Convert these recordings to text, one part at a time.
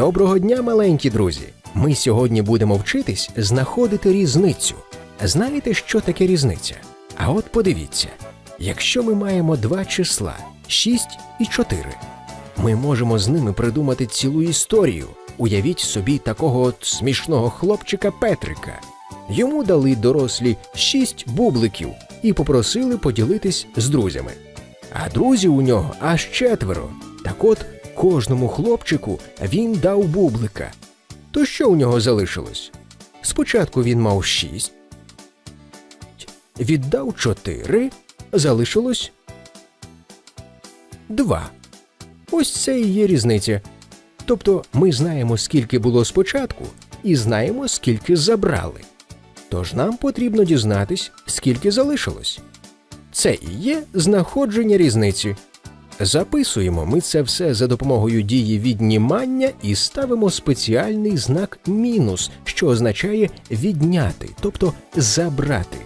Доброго дня, маленькі друзі! Ми сьогодні будемо вчитись знаходити різницю. Знаєте, що таке різниця? А от подивіться: якщо ми маємо два числа 6 і 4, ми можемо з ними придумати цілу історію. Уявіть собі такого от смішного хлопчика Петрика. Йому дали дорослі шість бубликів і попросили поділитись з друзями. А друзів у нього аж четверо. Так от кожному хлопчику він дав бублика. То що у нього залишилось? Спочатку він мав шість, віддав чотири, залишилось два. Ось це і є різниця. Тобто ми знаємо, скільки було спочатку, і знаємо, скільки забрали. Тож нам потрібно дізнатись, скільки залишилось. Це і є знаходження різниці. Записуємо ми це все за допомогою дії віднімання і ставимо спеціальний знак мінус, що означає відняти, тобто забрати.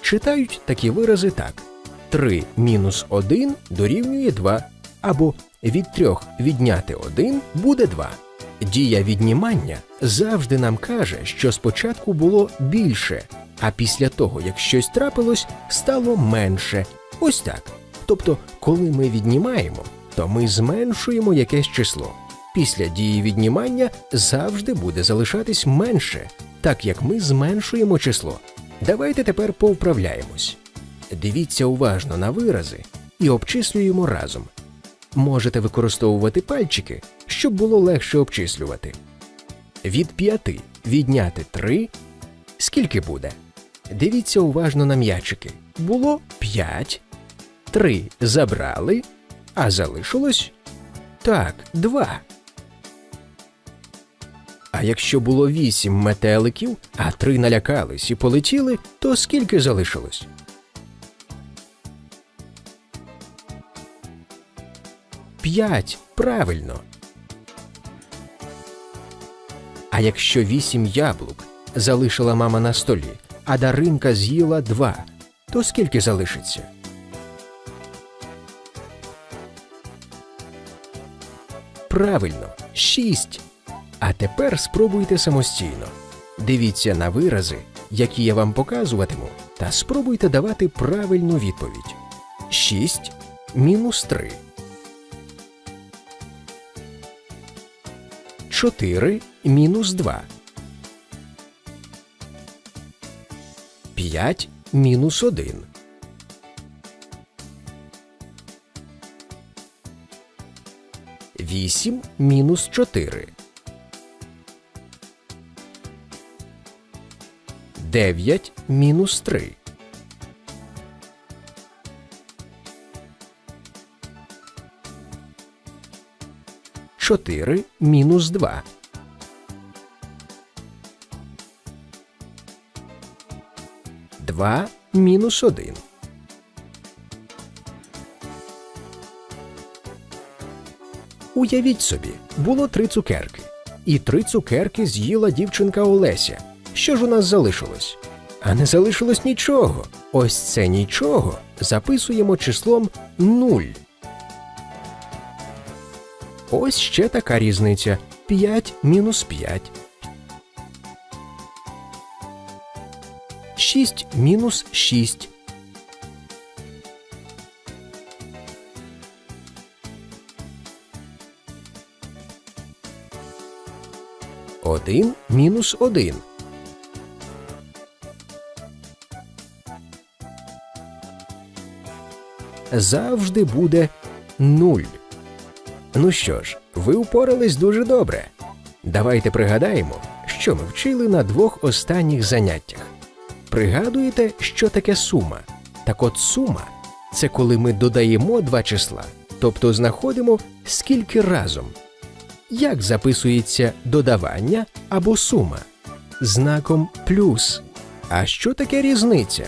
Читають такі вирази так: 3 мінус 1 дорівнює 2, або від 3 відняти 1 буде 2. Дія віднімання завжди нам каже, що спочатку було більше, а після того, як щось трапилось, стало менше. Ось так. Тобто, коли ми віднімаємо, то ми зменшуємо якесь число. Після дії віднімання завжди буде залишатись менше, так як ми зменшуємо число. Давайте тепер повправляємось. Дивіться уважно на вирази і обчислюємо разом. Можете використовувати пальчики, щоб було легше обчислювати. Від 5 відняти 3. Скільки буде? Дивіться уважно на м'ячики. Було 5. 3 забрали, а залишилось так, 2. А якщо було 8 метеликів, а 3 налякались і полетіли, то скільки залишилось? П'ять, правильно. А якщо вісім яблук залишила мама на столі, а Даринка з'їла два, то скільки залишиться? Правильно, шість. А тепер спробуйте самостійно. Дивіться на вирази, які я вам показуватиму, та спробуйте давати правильну відповідь. 6 мінус 3. 4 мінус 2. 5 мінус 1. Вісім мінус чотири. Дев'ять мінус три. Чотири мінус два. Два мінус один. Уявіть собі, було три цукерки. І три цукерки з'їла дівчинка Олеся. Що ж у нас залишилось? А не залишилось нічого. Ось це нічого записуємо числом 0. Ось ще така різниця 5 мінус 5. 6 мінус 6. Один мінус один. Завжди буде нуль. Ну що ж, ви упорались дуже добре. Давайте пригадаємо, що ми вчили на двох останніх заняттях. Пригадуєте, що таке сума? Так от сума це коли ми додаємо два числа, тобто знаходимо скільки разом. Як записується додавання або сума? Знаком плюс. А що таке різниця?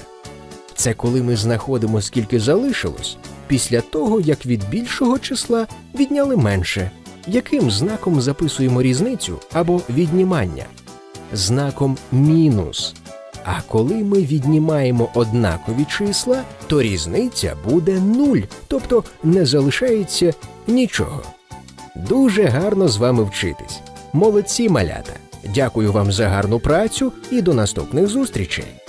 Це коли ми знаходимо скільки залишилось після того, як від більшого числа відняли менше. Яким знаком записуємо різницю або віднімання? Знаком мінус. А коли ми віднімаємо однакові числа, то різниця буде нуль, тобто не залишається нічого. Дуже гарно з вами вчитись. Молодці малята! Дякую вам за гарну працю і до наступних зустрічей!